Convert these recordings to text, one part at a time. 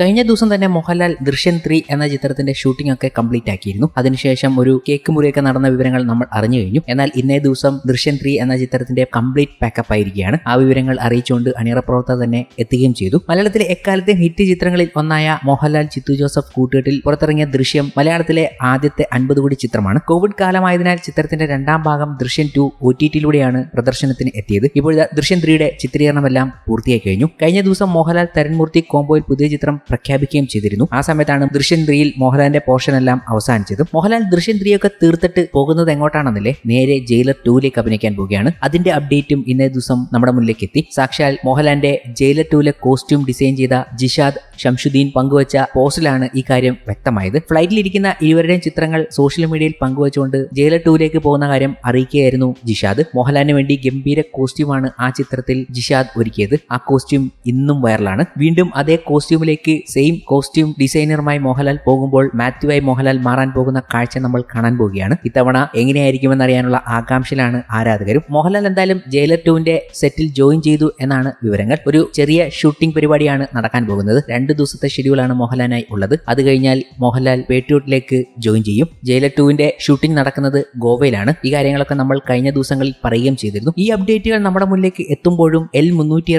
കഴിഞ്ഞ ദിവസം തന്നെ മോഹൻലാൽ ദൃശ്യൻ ത്രീ എന്ന ചിത്രത്തിന്റെ ഷൂട്ടിംഗ് ഒക്കെ കംപ്ലീറ്റ് ആക്കിയിരുന്നു. അതിനുശേഷം ഒരു കേക്ക് മുറിയൊക്കെ നടന്ന വിവരങ്ങൾ നമ്മൾ അറിഞ്ഞു കഴിഞ്ഞു. എന്നാൽ ഇന്നേ ദിവസം ദൃശ്യൻ ത്രീ എന്ന ചിത്രത്തിന്റെ കംപ്ലീറ്റ് പാക്കപ്പ് ആയിരിക്കുകയാണ്. ആ വിവരങ്ങൾ അറിയിച്ചുകൊണ്ട് അണിയറ പ്രവർത്തകർ തന്നെ എത്തുകയും ചെയ്തു. മലയാളത്തിലെ എക്കാലത്തെയും ഹിറ്റ് ചിത്രങ്ങളിൽ ഒന്നായ മോഹൻലാൽ ചിത്തു ജോസഫ് കൂട്ടുകെട്ടിൽ പുറത്തിറങ്ങിയ ദൃശ്യം മലയാളത്തിലെ ആദ്യത്തെ അൻപത് കോടി ചിത്രമാണ്. കോവിഡ് കാലമായതിനാൽ ചിത്രത്തിന്റെ രണ്ടാം ഭാഗം ദൃശ്യൻ ടു ഒ ടി ടിയിലൂടെയാണ് പ്രദർശനത്തിന് എത്തിയത്. ഇപ്പോൾ ദൃശ്യൻ ദൃശ്യം ത്രീയുടെ ചിത്രീകരണമെല്ലാം പൂർത്തിയായി കഴിഞ്ഞു. കഴിഞ്ഞ ദിവസം മോഹൻലാൽ തരൺമൂർത്തി കോംബോയിൽ പുതിയ ചിത്രം പ്രഖ്യാപിക്കുകയും ചെയ്തിരുന്നു. ആ സമയത്താണ് ദൃശ്യന്ദ്രിയിൽ മോഹൻലാലിന്റെ പോർഷൻ എല്ലാം അവസാനിച്ചത്. മോഹൻലാൽ ദൃശ്യന്ദ്രിയൊക്കെ തീർത്തിട്ട് പോകുന്നത് എങ്ങോട്ടാണെന്നില്ലേ നേരെ ജയിലർ ടൂവിലേക്ക് അഭിനയിക്കാൻ പോവുകയാണ്. അതിന്റെ അപ്ഡേറ്റും ഇന്നേ ദിവസം നമ്മുടെ മുന്നിലേക്ക് എത്തി. സാക്ഷാൽ മോഹൻലാലിന്റെ ജയിലർ ടൂവിലെ കോസ്റ്റ്യൂം ഡിസൈൻ ചെയ്ത ജിഷാദ് ഷംഷുദ്ദീൻ പങ്കുവച്ച പോസ്റ്റിലാണ് ഈ കാര്യം വ്യക്തമായത്. ഫ്ലൈറ്റിലിരിക്കുന്ന ഇരുവരുടെയും ചിത്രങ്ങൾ സോഷ്യൽ മീഡിയയിൽ പങ്കുവച്ചുകൊണ്ട് ജയിലർ ടൂവിലേക്ക് പോകുന്ന കാര്യം അറിയിക്കുകയായിരുന്നു ജിഷാദ്. മോഹൻലാലിന് വേണ്ടി ഗംഭീര കോസ്റ്റ്യൂമാണ് ആ ചിത്രത്തിൽ ജിഷാദ് ഒരുക്കിയത്. ആ കോസ്റ്റ്യൂം ഇന്നും വൈറലാണ്. വീണ്ടും അതേ കോസ്റ്റ്യൂമിലേക്ക് സെയിം കോസ്റ്റ്യൂം ഡിസൈനറുമായി മോഹൻലാൽ പോകുമ്പോൾ മാത്യുവായി മോഹൻലാൽ മാറാൻ പോകുന്ന കാഴ്ച നമ്മൾ കാണാൻ പോവുകയാണ്. ഇത്തവണ എങ്ങനെയായിരിക്കുമെന്ന് അറിയാനുള്ള ആകാംക്ഷയിലാണ് ആരാധകരും. മോഹൻലാൽ എന്തായാലും ജയിലർ ടുവിന്റെ സെറ്റിൽ ജോയിൻ ചെയ്തു എന്നാണ് വിവരങ്ങൾ. ഒരു ചെറിയ ഷൂട്ടിംഗ് പരിപാടിയാണ് നടക്കാൻ പോകുന്നത്. രണ്ട് ദിവസത്തെ ഷെഡ്യൂളാണ് മോഹൻലാലിനായി ഉള്ളത്. അത് കഴിഞ്ഞാൽ മോഹൻലാൽ പേട്ടിയൂട്ടിലേക്ക് ജോയിൻ ചെയ്യും. ജയിലർ ടുവിന്റെ ഷൂട്ടിംഗ് നടക്കുന്നത് ഗോവയിലാണ്. ഈ കാര്യങ്ങളൊക്കെ നമ്മൾ കഴിഞ്ഞ ദിവസങ്ങളിൽ പറയുകയും ചെയ്തിരുന്നു. ഈ അപ്ഡേറ്റുകൾ നമ്മുടെ മുന്നിലേക്ക് എത്തുമ്പോഴും എൽ മുന്നൂറ്റി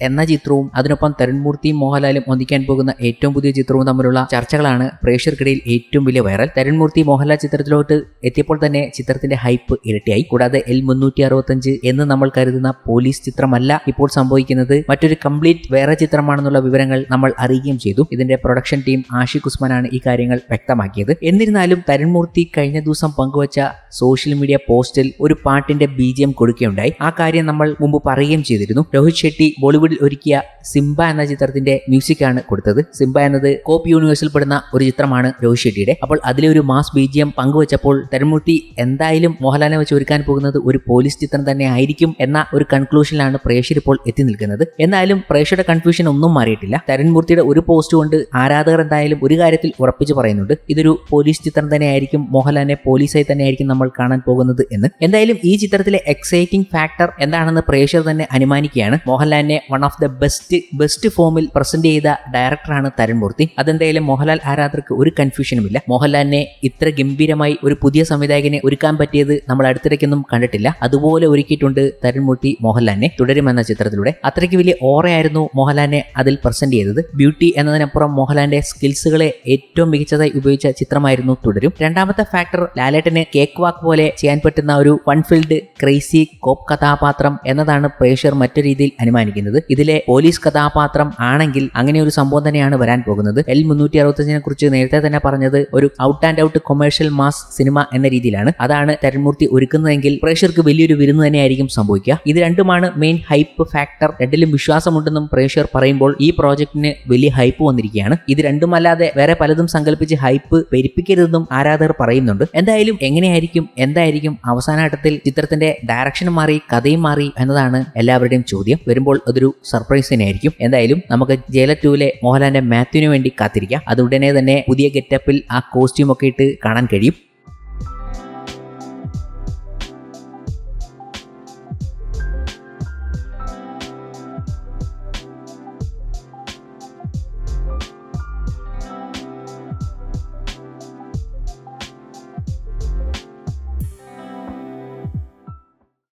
എന്ന ചിത്രവും അതിനൊപ്പം തരുൺമൂർത്തിയും മോഹൻലാലും ഒന്നിക്കാൻ പോകുന്ന ഏറ്റവും പുതിയ ചിത്രവും തമ്മിലുള്ള ചർച്ചകളാണ് പ്രേക്ഷകർക്കിടയിൽ ഏറ്റവും വലിയ വൈറൽ. തരുൺമൂർത്തി മോഹൻലാൽ ചിത്രത്തിലോട്ട് എത്തിയപ്പോൾ തന്നെ ചിത്രത്തിന്റെ ഹൈപ്പ് ഇരട്ടിയായി. കൂടാതെ എൽ മുന്നൂറ്റി അറുപത്തഞ്ച് എന്ന് നമ്മൾ കരുതുന്ന പോലീസ് ചിത്രമല്ല ഇപ്പോൾ സംഭവിക്കുന്നത്. മറ്റൊരു കംപ്ലീറ്റ് വേറെ ചിത്രമാണെന്നുള്ള വിവരങ്ങൾ നമ്മൾ അറിയുകയും ചെയ്തു. ഇതിന്റെ പ്രൊഡക്ഷൻ ടീം ആഷിഖ് ഉസ്മാനാണ് ഈ കാര്യങ്ങൾ വ്യക്തമാക്കിയത്. എന്നിരുന്നാലും തരുൺമൂർത്തി കഴിഞ്ഞ ദിവസം പങ്കുവച്ച സോഷ്യൽ മീഡിയ പോസ്റ്റിൽ ഒരു പാട്ടിന്റെ ബീജിയം കൊടുക്കുകയുണ്ടായി. ആ കാര്യം നമ്മൾ മുമ്പ് പറയുകയും ചെയ്തിരുന്നു. രോഹിത് ഷെട്ടി ബോളിവുഡിൽ ഒരുക്കിയ സിംബ എന്ന ചിത്രത്തിന്റെ മ്യൂസിക് ആണ് കൊടുത്തത്. സിംബ എന്നത് കോപ്പ് യൂണിവേഴ്സിൽ പെടുന്ന ഒരു ചിത്രമാണ് രോഹിത് ഷെട്ടിയുടെ. അപ്പോൾ അതിലെ ഒരു മാസ് ബി ജി എം പങ്കുവച്ചപ്പോൾ തരുൺമൂർത്തി എന്തായാലും മോഹൻലാലിനെ വെച്ച് ഒരുക്കാൻ പോകുന്നത് ഒരു പോലീസ് ചിത്രം തന്നെ ആയിരിക്കും എന്ന ഒരു കൺക്ലൂഷനിലാണ് പ്രേക്ഷകർ ഇപ്പോൾ എത്തി നിൽക്കുന്നത്. എന്നാലും പ്രേക്ഷയുടെ കൺഫ്യൂഷൻ ഒന്നും മാറിയിട്ടില്ല. തരുൺമൂർത്തിയുടെ ഒരു പോസ്റ്റ് കൊണ്ട് ആരാധകർ എന്തായാലും ഒരു കാര്യത്തിൽ ഉറപ്പിച്ച് പറയുന്നുണ്ട്. ഇതൊരു പോലീസ് ചിത്രം തന്നെയായിരിക്കും മോഹൻലാലിനെ പോലീസായി തന്നെയായിരിക്കും നമ്മൾ കാണാൻ പോകുന്നത് എന്ന്. എന്തായാലും ഈ ചിത്രത്തിലെ എക്സൈറ്റിംഗ് ഫാക്ടർ എന്താണെന്ന് പ്രേക്ഷകർ തന്നെ അനുമാനിക്കുകയാണ്. മോഹൻലാലിനെ one of the best best ഫോമിൽ പ്രസന്റ് ചെയ്ത ഡയറക്ടറാണ് തരുൺമൂർത്തി. അതെന്തായാലും മോഹൻലാൽ ആരാധകർക്ക് ഒരു കൺഫ്യൂഷനും ഇല്ല മോഹൻലാലിനെ ഇത്ര ഗംഭീരമായി ഒരു പുതിയ സംവിധായകനെ ഒരുക്കാൻ പറ്റിയത് നമ്മൾ അടുത്തിടയ്ക്കൊന്നും കണ്ടിട്ടില്ല. അതുപോലെ ഒരുക്കിയിട്ടുണ്ട് തരുൺമൂർത്തി മോഹൻലാലിനെ. തുടരുമെന്ന ചിത്രത്തിലൂടെ. അത്രയ്ക്ക് വലിയ ഓറയായിരുന്നു മോഹൻലാലിനെ അതിൽ പ്രസന്റ് ചെയ്തത്. ബ്യൂട്ടി എന്നതിനപ്പുറം മോഹൻലാലിന്റെ സ്കിൽസുകളെ ഏറ്റവും മികച്ചതായി ഉപയോഗിച്ച ചിത്രമായിരുന്നു തുടരും. രണ്ടാമത്തെ ഫാക്ടർ ലാലേട്ടനെ കേക്ക് വാക്ക് പോലെ ചെയ്യാൻ പറ്റുന്ന ഒരു ഫൺഫിൽഡ് ക്രേസി കോപ്പ് കഥാപാത്രം എന്നതാണ് പ്രേക്ഷകർ മറ്റു രീതിയിൽ അനുമാനിക്കുന്നത്. ഇതിലെ പോലീസ് കഥാപാത്രം ആണെങ്കിൽ അങ്ങനെ ഒരു സംഭവം തന്നെയാണ് വരാൻ പോകുന്നത്. എൽ മുന്നൂറ്റി അറുപത്തഞ്ചിനെ കുറിച്ച് നേരത്തെ തന്നെ പറഞ്ഞത് ഒരു out and out commercial mass cinema എന്ന രീതിയിലാണ്. അതാണ് തരൺമൂർത്തി ഒരുക്കുന്നതെങ്കിൽ പ്രേക്ഷകർക്ക് വലിയൊരു വിരുന്ന് തന്നെയായിരിക്കും സംഭവിക്കുക. ഇത് രണ്ടുമാണ് മെയിൻ ഹൈപ്പ് ഫാക്ടർ രണ്ടിലും വിശ്വാസമുണ്ടെന്നും പ്രേക്ഷകർ പറയുമ്പോൾ ഈ പ്രോജക്റ്റിന് വലിയ ഹൈപ്പ് വന്നിരിക്കുകയാണ്. ഇത് രണ്ടുമല്ലാതെ വേറെ പലതും സങ്കല്പിച്ച് ഹൈപ്പ് പെരുപ്പിക്കരുതെന്നും ആരാധകർ പറയുന്നുണ്ട്. എന്തായാലും എങ്ങനെയായിരിക്കും എന്തായിരിക്കും അവസാനഘട്ടത്തിൽ ചിത്രത്തിന്റെ ഡയറക്ഷൻ മാറി കഥയും മാറി എന്നതാണ് എല്ലാവരുടെയും ചോദ്യം. വരുമ്പോൾ അതൊരു സർപ്രൈസ് തന്നെയായിരിക്കും. എന്തായാലും നമുക്ക് ജയല ടൂവിലെ മോഹൻലാലിന്റെ മാത്യുവിന് വേണ്ടി കാത്തിരിക്കാം. അതുടനെ തന്നെ പുതിയ ഗെറ്റപ്പിൽ ആ കോസ്റ്റ്യൂം ഒക്കെ ഇട്ട് കാണാൻ കഴിയും.